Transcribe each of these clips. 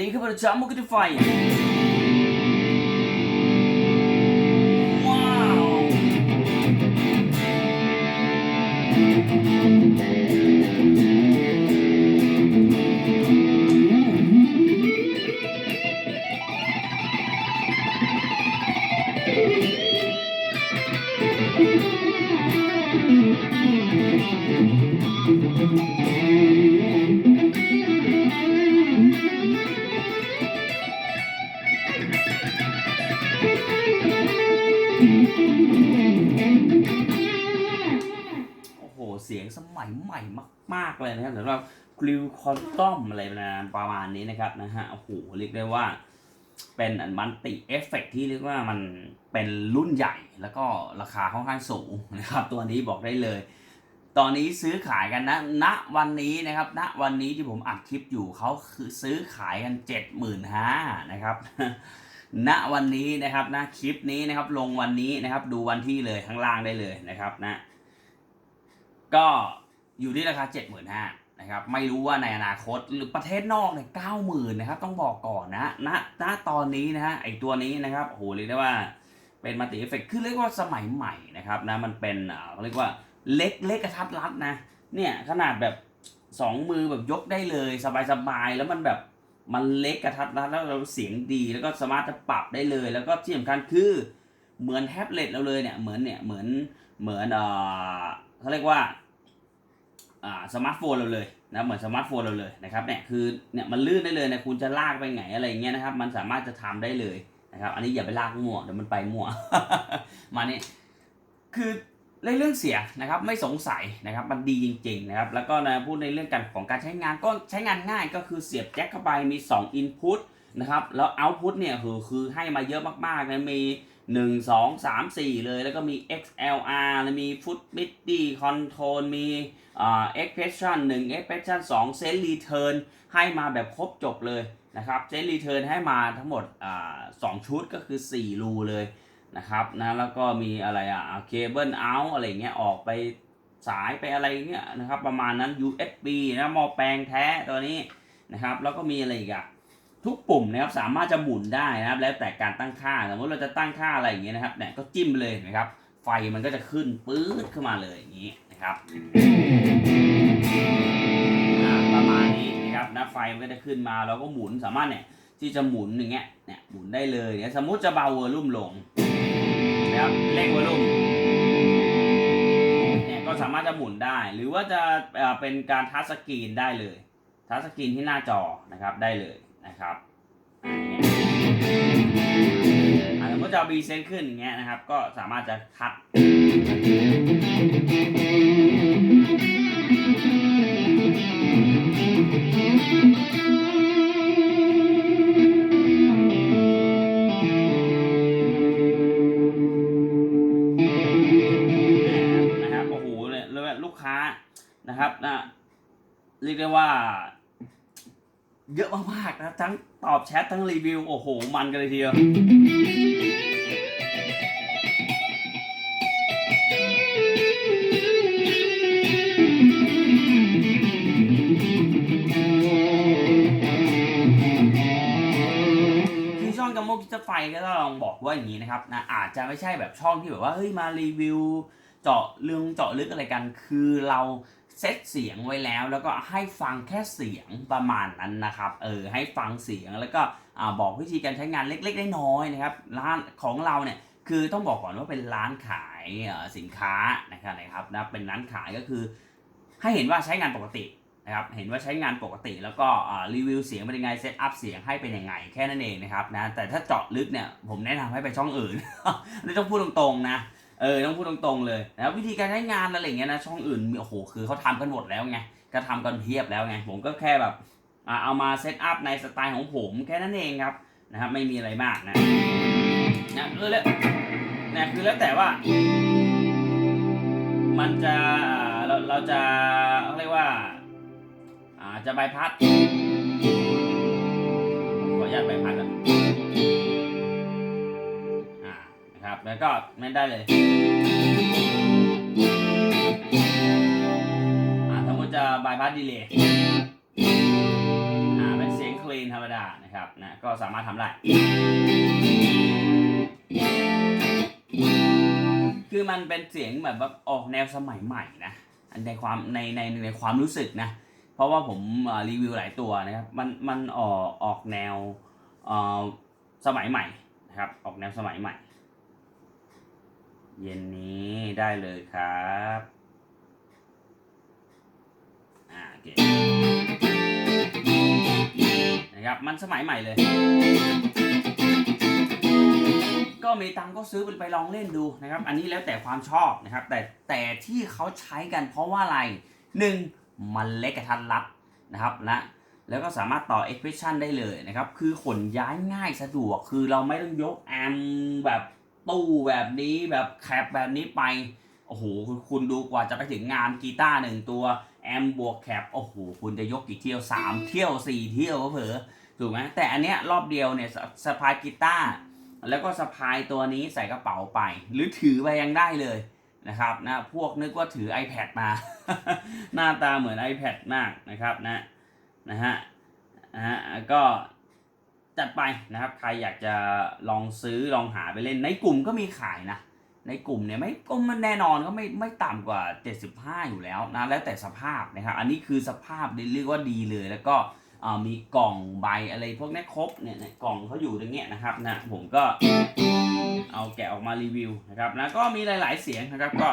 นี่คือปร ยงสมัยใหม่มาก ๆ เลยนะครับสำหรับกริวคอนตอมอะไรประมาณนี้นะครับนะฮะโอ้โหเรียกได้ว่า เป็นอันมันติเอฟเฟกที่เรียกว่ามันเป็นรุ่นใหญ่แล้วก็ราคาค่อนข้างสูงนะครับ ตัวนี้บอกได้เลย ตอนนี้ซื้อขายกันนะณวันนี้นะครับณวันนี้ที่ผมอัดคลิปอยู่เขาคือซื้อขายกันเจ็ดหมื่นห้านะครับณวันนี้นะครับนะคลิปนี้นะครับลงวันนี้นะครับ ดูวันที่เลยข้างล่างได้เลยนะครับนะ ก็ อยู่ที่ราคา 75,000นะครับไม่รู้ว่าในอนาคตหรือประเทศนอกเนี่ย90,000นนะครับต้องบอกก่อนนะณณตอนนี้นะฮะไอตัวนี้นะครับโอ้โหเรียกได้ว่าเป็นมัลติเอฟเฟกคือเรียกว่าสมัยใหม่นะครับนะมันเป็นเขาเรียกว่าเล็กเล็กกระทัดรัดนะเนี่ยขนาดแบบสองมือแบบยกได้เลยสบายๆแล้วมันแบบมันเล็กกระทัดรัดแล้วเราเสียงดีแล้วก็สามารถจะปรับได้เลย แล้วก็ที่สำคัญคือเหมือนแท็บเล็ตเราเลยเนี่ยเหมือนเนี่ยเหมือนเหมือนเออเขาเรียกว่า สมาร์ทโฟนเราเลยนะเหมือนสมาร์ทโฟนเราเลยนะครับเนี่ยคือเนี่ยมันลื่นได้เลยนะคุณจะลากไปไหนอะไรเงี้ยนะครับมันสามารถจะทำได้เลยนะครับอันนี้อย่าไปลากมั่วเดี๋ยวมันไปมั่วมาเนี่ยคือในเรื่องเสียงนะครับไม่สงสัยนะครับมันดีจริงๆนะครับแล้วก็นะพูดในเรื่องการของการใช้งานก็ใช้งานง่ายก็คือเสียบแจ็คเข้าไปมี 2 input นะครับแล้ว output เนี่ยคือคือให้มาเยอะมากๆนะมี 1 2 3 4 เลย แล้วก็มี XLR แล้วมี Foot MIDI Control มีอ่า expression 1 expression 2 set return ให้มาแบบครบจบเลยนะครับ set return ให้มาทั้งหมดอ่า2ชุดก็คือ 4 รูเลยนะครับนะแล้วก็มีอะไรอะ cable out อะไรเงี้ยออกไปสายไปอะไรเงี้ยนะครับประมาณนั้น USB นะหมอแปลงแท้ตัวนี้นะครับแล้วก็มีอะไรอีกอะ ทุกปุ่มนะครับสามารถจะหมุนได้นะครับ แล้วแต่การตั้งค่าสมมติเราจะตั้งค่าอะไรอย่างเงี้ยนะครับเนี่ยก็จิ้มเลยนะครับ ไฟมันก็จะขึ้นปื๊ดขึ้นมาเลยอย่างนี้นะครับประมาณนี้นะครับนะไฟมันก็จะขึ้นมาเราก็หมุนสามารถเนี่ยที่จะหมุนอย่างเงี้ยเนี่ยหมุนได้เลยเนี่ยสมมุติจะเบาเวอร์ลุ่มลงนะครับเร่งเวอร์ลุ่มเนี่ยก็สามารถจะหมุนได้ หรือว่าจะเอ่อเป็นการทัชสกรีนได้เลยทัชสกรีนที่หน้าจอนะครับได้เลย นะครับอ่าสมมติจะเอาบีเซนขึ้นอย่างเงี้ยนะครับ ก็สามารถจะคัดนะครับโอ้โหเลยลูกค้านะครับนะเรียกได้ว่า เยอะมากๆนะทั้งตอบแชททั้งรีวิว โอ้โห มันกันเลยทีเดียวคือช่องกัมโมกิจไฟก็ต้องลองบอกว่าอย่างนี้นะครับนะอาจจะไม่ใช่แบบช่องที่แบบว่าเฮ้ยมารีวิว เจาะเรื่องเจาะลึกอะไรกัน คือเรา เซตเสียงไว้แล้ว แล้วก็ให้ฟังแค่เสียงประมาณนั้นนะครับ เออให้ฟังเสียงแล้วก็บอกวิธีการใช้งานเล็กๆน้อยๆนะครับร้านของเราเนี่ยคือต้องบอกก่อนว่าเป็นร้านขายสินค้านะครับนะครับนะเป็นร้านขายก็คือ ให้เห็นว่าใช้งานปกตินะครับเห็นว่าใช้งานปกติ แล้วก็รีวิวเสียงเป็นยังไงเซตอัพเสียงให้เป็นยังไงแค่นั้นเองนะครับนะแต่ถ้าเจาะลึกเนี่ยผมแนะนำให้ไปช่องอื่นนี่ต้องพูดตรงๆนะ เออต้องพูดตรงๆเลยนะวิธีการใช้งานอะไรอย่างเงี้ยนะช่องอื่นมีโอ้โหคือเขาทำกันหมดแล้วไงก็ทำกันเพียบแล้วไงผมก็แค่แบบเอามาเซตอัพในสไตล์ของผมแค่นั้นเองครับนะครับไม่มีอะไรมากนะนะคือแล้วนะคือแล้วแต่ว่า มันจะเราเราจะเรียกว่าอ่าจะใบพัดขออนุญาตใบพัดนะ ครับ แล้วก็ไม่ได้เลยอ่าสมมติจะบายพาสดีเลย์อ่าเป็นเสียงคลีนธรรมดานะครับนะก็สามารถทำได้ คือมันเป็นเสียงแบบว่าออกแนวสมัยใหม่นะในความในในในความรู้สึกนะ เพราะว่าผมรีวิวหลายตัวนะครับ มันมันออกออกแนวสมัยใหม่นะครับ ออกแนวสมัยใหม่ เย็นนี้ได้เลยครับอ่าโอเคนะครับมันสมัยใหม่เลย ก็มีตังก็ซื้อไปลองเล่นดูนะครับ อันนี้แล้วแต่ความชอบนะครับ แต่แต่ที่เขาใช้กันเพราะว่าอะไรหนึ่งมันเล็กกระทัดรัดนะครับนะแล้วก็สามารถต่อ expression ได้เลยนะครับ คือขนย้ายง่ายสะดวก คือเราไม่ต้องยกแอมแบบ ตู้แบบนี้แบบแคปแบบนี้ไป โอ้โหคุณคุณดูกว่าจะไปถึงงานกีตาร์หนึ่งตัว แอมบวกแคป โอ้โห คุณจะยกกี่เที่ยว 3 เที่ยว 4 เที่ยวก็เผลอถูกไหมแต่อันเนี้ยรอบเดียวเนี่ยสสะพายกีตาร์แล้วก็สะพายตัวนี้ใส่กระเป๋าไป หรือถือไปยังได้เลยนะครับนะพวกนึกว่าถือ iPad มา หน้าตาเหมือน iPad มากนะครับนะนะฮะนะฮะก็ จัดไปนะครับ ใครอยากจะลองซื้อลองหาไปเล่นในกลุ่มก็มีขายนะ ในกลุ่มเนี่ยไม่ก็มันแน่นอนก็ไม่ไม่ต่ำกว่า 75 อยู่แล้วนะแล้วแต่สภาพนะครับ อันนี้คือสภาพเรียกว่าดีเลยแล้วก็มีกล่องใบอะไรพวกนี้ครบเนี่ยกล่องเขาอยู่ตรงเนี้ยนะครับนะผมก็เอาแกะออกมารีวิวนะครับนะก็มีหลาย ๆ เสียงนะครับก็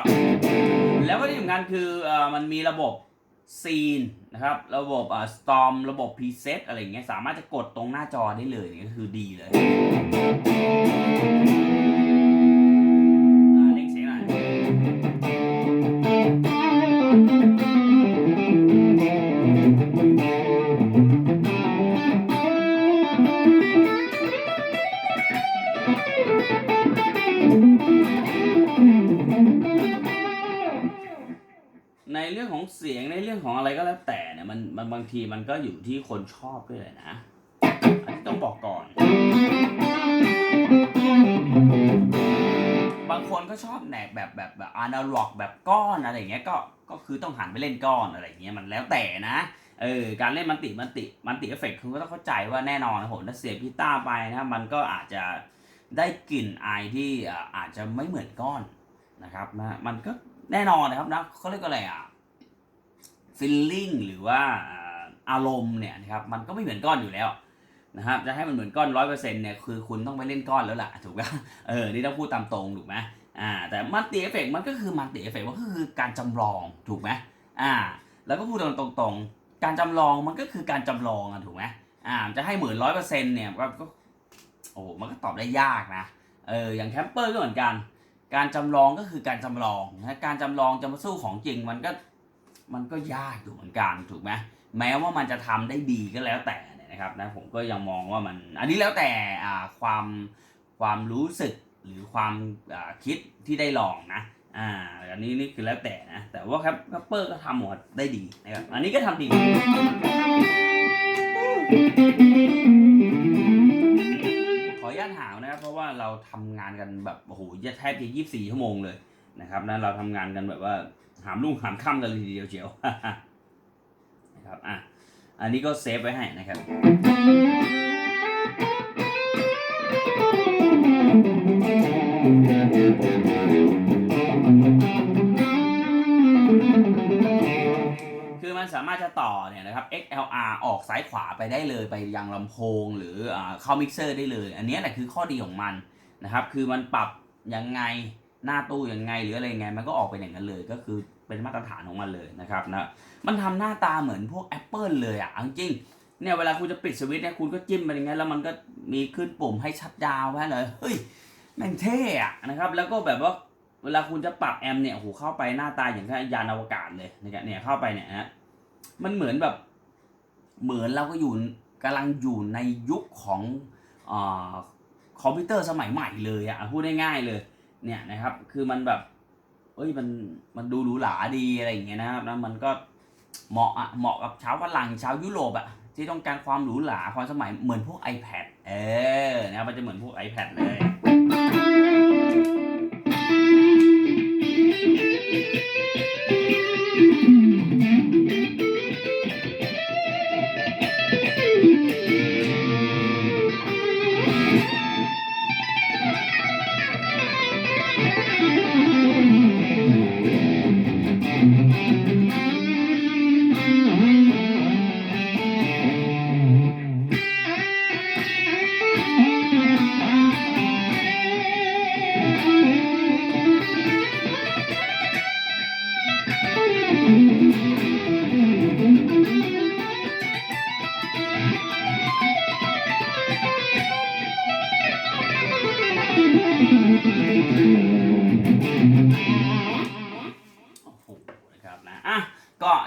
แล้วก็ที่สำคัญคืออมันมีระบบซีน นะครับ ระบบอ่าสตอมระบบพรีเซตอะไรเงี้ย สามารถจะกดตรงหน้าจอได้เลยนี่ก็คือดีเลย มันบางทีมันก็อยู่ที่คนชอบด้วยแหละนะอันนี้ต้องบอกก่อน บางคนก็ชอบแหนกแบบแบบแบบอนาล็อกแบบก้อนอะไรอย่างเงี้ยก็ก็คือต้องหันไปเล่นก้อนอะไรอย่างเงี้ยมันแล้วแต่นะเออการเล่นมันติมันติมันติเอฟเฟกต์คุณก็ต้องเข้าใจว่าแน่นอนนะผมถ้าเสียบกีตาร์ไปนะมันก็อาจจะได้กลิ่นอายที่อาจจะไม่เหมือนก้อนนะครับนะมันก็แน่นอนนะครับนะเขาเรียกอะไรอะ ฟีลลิ่งหรือว่าอารมณ์เนี่ยนะครับมันก็ไม่เหมือนก้อนอยู่แล้วนะครับจะให้มันเหมือนก้อนร้อยเปอร์เซ็นต์เนี่ยคือคุณต้องไปเล่นก้อนแล้วล่ะถูกไหมเออนี่ต้องพูดตามตรงถูกไหมอ่าแต่มัลติเอฟเฟกมันก็คือมัลติเอฟเฟกมันก็คือการจำลองถูกไหมอ่าแล้วก็พูดตรงตรงๆการจำลองมันก็คือการจำลองอะถูกไหมอ่าจะให้เหมือนร้อยเปอร์เซ็นต์เนี่ยก็โอ้มันก็ตอบได้ยากนะเอออย่างแคมเปอร์ก็เหมือนกัน การจำลองก็คือการจำลองนะการจำลองจะมาสู้ของจริงมันก็ มันก็ยากอยู่เหมือนกันถูกไหมแม้ว่ามันจะทำได้ดีก็แล้วแต่นะครับนะผมก็ยังมองว่ามันอันนี้แล้วแต่ความความรู้สึกหรือความคิดที่ได้ลองนะอ่าอันนี้นี่คือแล้วแต่นะ แต่ว่าครับคัปเปอร์ก็ทำหมดได้ดีนะครับอันนี้ก็ทำดีขออนุญาตถามนะครับ เพราะว่าเราทำงานกันแบบโอ้โหแทบจะยี่สิบสี่ชั่วโมงเลยนะครับนะเราทำงานกันแบบว่า หามรุ่งหามค่ำกันเลยทีเดียวเชียวนะครับอะอันนี้ก็เซฟไว้ให้นะครับคือมันสามารถจะต่อเนี่ยนะครับ XLR ออกซ้ายขวาไปได้เลยไปยังลำโพงหรือเข้ามิกเซอร์ได้เลย อันนี้แหละคือข้อดีของมันนะครับ คือมันปรับยังไงหน้าตู้ยังไงหรืออะไรยังไง มันก็ออกเป็นอย่างนั้นเลยก็คือ เป็นมาตรฐานของมันเลยนะครับนะมันทำหน้าตาเหมือนพวก Apple เลยอะจริงเนี่ยเวลาคุณจะปิดสวิตช์เนี่ยคุณก็จิ้มไปอย่างเงี้ยแล้วมันก็มีขึ้นปุ่มให้ชัดดาวน์ไว้เลยเฮ้ยแม่งเท่อะนะครับ แล้วก็แบบว่าเวลาคุณจะปรับแอมเนี่ยโหเข้าไปหน้าตาอย่างกับยานอวกาศเลยนะครับเนี่ยเข้าไปเนี่ยนะมันเหมือนแบบเหมือนเราก็อยู่กำลังอยู่ในยุคของอคอมพิวเตอร์สมัยใหม่เลยอะพูดง่ายๆเลยเนี่ยนะครับ คือมันแบบ เอ้ยมันมันดูหรูหราดีอะไรอย่างเงี้ยนะครับแล้วมันก็เหมาะอะเหมาะกับชาวฝรั่งชาวยุโรปอะที่ต้องการความหรูหราความสมัยเหมือนพวก iPad เออนะครับมันจะเหมือนพวก iPad เลยโ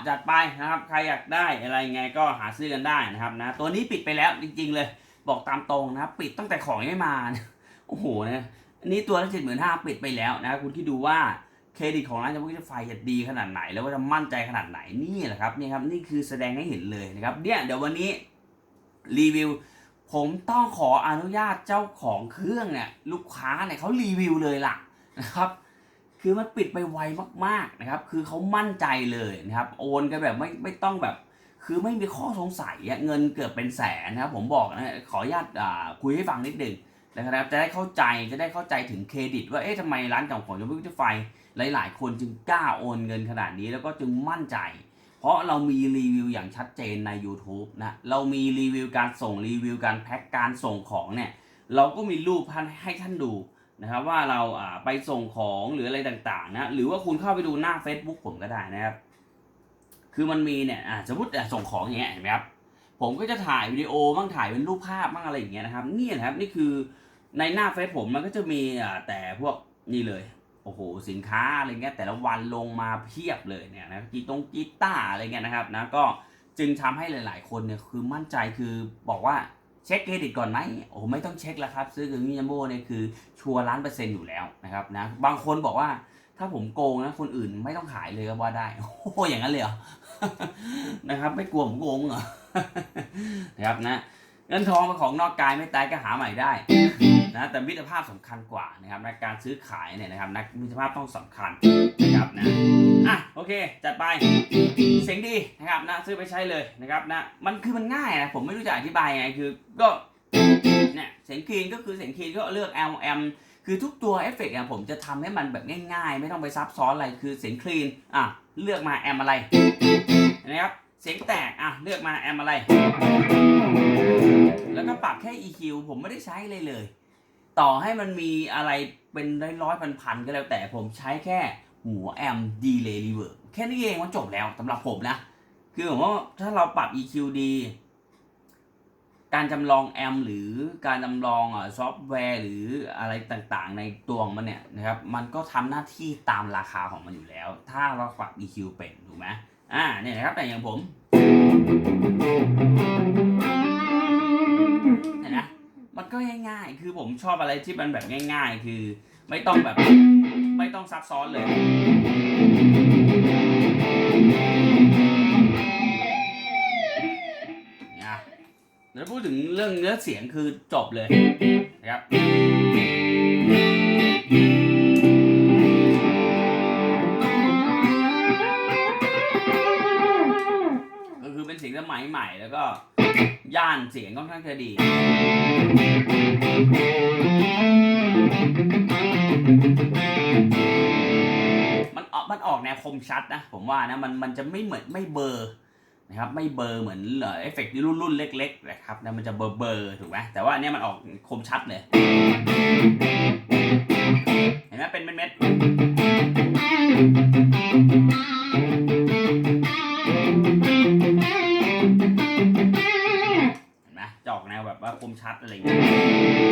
จัดไปนะครับ ใครอยากได้อะไรไงก็หาซื้อกันได้นะครับนะ ตัวนี้ปิดไปแล้วจริง ๆ เลย บอกตามตรงนะครับ ปิดตั้งแต่ของยังไม่มา โอ้โหนะอันนี้ตัวละเจ็ดหมื่นห้าปิดไปแล้วนะครับคุณที่ดูว่าเครดิตของร้านจะพุ่งไฟจะดีขนาดไหน แล้วว่าจะมั่นใจขนาดไหนนี่แหละครับนี่ครับนี่คือแสดงให้เห็นเลยนะครับเนี่ยเดี๋ยววันนี้รีวิวผมต้องขออนุญาตเจ้าของเครื่องเนี่ยลูกค้าเนี่ยเขารีวิวเลยล่ะนะครับ คือมันปิดไปไวมากๆนะครับ คือเขามั่นใจเลยนะครับ โอนกันแบบไม่ไม่ต้องแบบ คือไม่มีข้อสงสัยเงินเกือบเป็นแสนนะครับ ผมบอกนะขออนุญาตคุยให้ฟังนิดหนึ่งนะครับ จะได้เข้าใจจะได้เข้าใจถึงเครดิต ว่าเอ๊ะทำไมร้านเก่าของยมพิทไฟหลาย ๆ คนจึงกล้าโอนเงินขนาดนี้แล้วก็จึงมั่นใจ เพราะเรามีรีวิวอย่างชัดเจนใน YouTube นะเรามีรีวิวการส่งรีวิวการแพ็คการส่งของเนี่ยเราก็มีรูปให้ท่านดู นะครับว่าเราไปส่งของหรืออะไรต่างๆนะหรือว่าคุณเข้าไปดูหน้า Facebook ผมก็ได้นะครับ คือมันมีเนี่ยอ่าสมมติส่งของอย่างเงี้ยเห็นไหมครับผมก็จะถ่ายวิดีโอบ้างถ่ายเป็นรูปภาพบ้างอะไรอย่างเงี้ยนะครับนี่นะครับนี่คือในหน้าเฟซผมมันก็จะมีอ่าแต่พวกนี่เลยโอ้โหสินค้าอะไรเงี้ยแต่ละวันลงมาเพียบเลยเนี่ยนะกีตงกีตาร์อะไรเงี้ยนะครับนะก็จึงทำให้หลาย ๆ คนเนี่ยคือมั่นใจคือบอกว่า เช็คเครดิตก่อนไหมโอ้ไม่ต้องเช็คแล้วครับ ซื้อกับมิยาโมเนี่ยคือชัวร์ล้านเปอร์เซ็นต์อยู่แล้วนะครับนะบางคนบอกว่าถ้าผมโกงนะคนอื่นไม่ต้องขายเลยก็ว่าได้โอ้อย่างนั้นเลยเหรอนะครับ ไม่กลัวผมโกงเหรอนะครับนะเงินทองเป็นของนอกกายไม่ตายก็หาใหม่ได้นะแต่มิตรภาพสำคัญกว่านะครับในการซื้อขายเนี่ยนะครับนะมิตรภาพต้องสำคัญนะครับนะ อะโอเค จัดไป เสียงดีนะครับนะซื้อไปใช้เลยนะครับนะมันคือมันง่ายนะผมไม่รู้จะอธิบายยังไงคือก็เนี่ยเสียงคลีนก็คือเสียงคลีนก็เลือก L M คือทุกตัวเอฟเฟกต์เนี่ยผมจะทำให้มันแบบง่ายๆ ไม่ต้องไปซับซ้อนอะไรคือเสียงคลีนอะเลือกมาแอมอะไรนะครับเสียงแตกอะเลือกมาแอมอะไร แล้วก็ปรับแค่ EQ ผมไม่ได้ใช้เลยเลย ต่อให้มันมีอะไรเป็นร้อยร้อยพันพันๆก็แล้วแต่ผมใช้แค่ หัวแอมดีเลย์รีเวิร์แค่นี้เองมันจบแล้วสำหรับผมนะ คือผมว่าถ้าเราปรับ EQ ดีการจำลองแอมหรือการจำลองอะซอฟต์แวร์หรืออะไรต่างๆ ในตัวของมันเนี่ยนะครับมันก็ทำหน้าที่ตามราคาของมันอยู่แล้ว ถ้าเราปรับ EQ เป็นถูกไหมอ่าเนี่ยนะครับแต่อย่างผมเห็นนะมันก็ง่ายๆ คือผมชอบอะไรที่มันแบบง่าย ๆ คือไม่ต้องแบบ ไม่ต้องซับซ้อนเลย นะเดี๋ยวพูดถึงเรื่องเนื้อเสียงคือจบเลยนะครับ ก็คือเป็นเสียงสมัยใหม่แล้วก็ย่านเสียงค่อนข้างจะดีมัน คมชัดนะผมว่านะมันมันจะไม่เหมือนไม่เบอร์นะครับไม่เบอร์เหมือนเอฟเฟกต์รุ่นรุ่นเล็กๆนะครับนะมันจะเบลอเบอร์ถูกไหมแต่ว่าอันเนี้ยมันออกคมชัดเลยเห็นไหมเป็นเม็ดๆเห็นไหมจะออกแนวแบบว่าคมชัดอะไรอย่างเงี้ย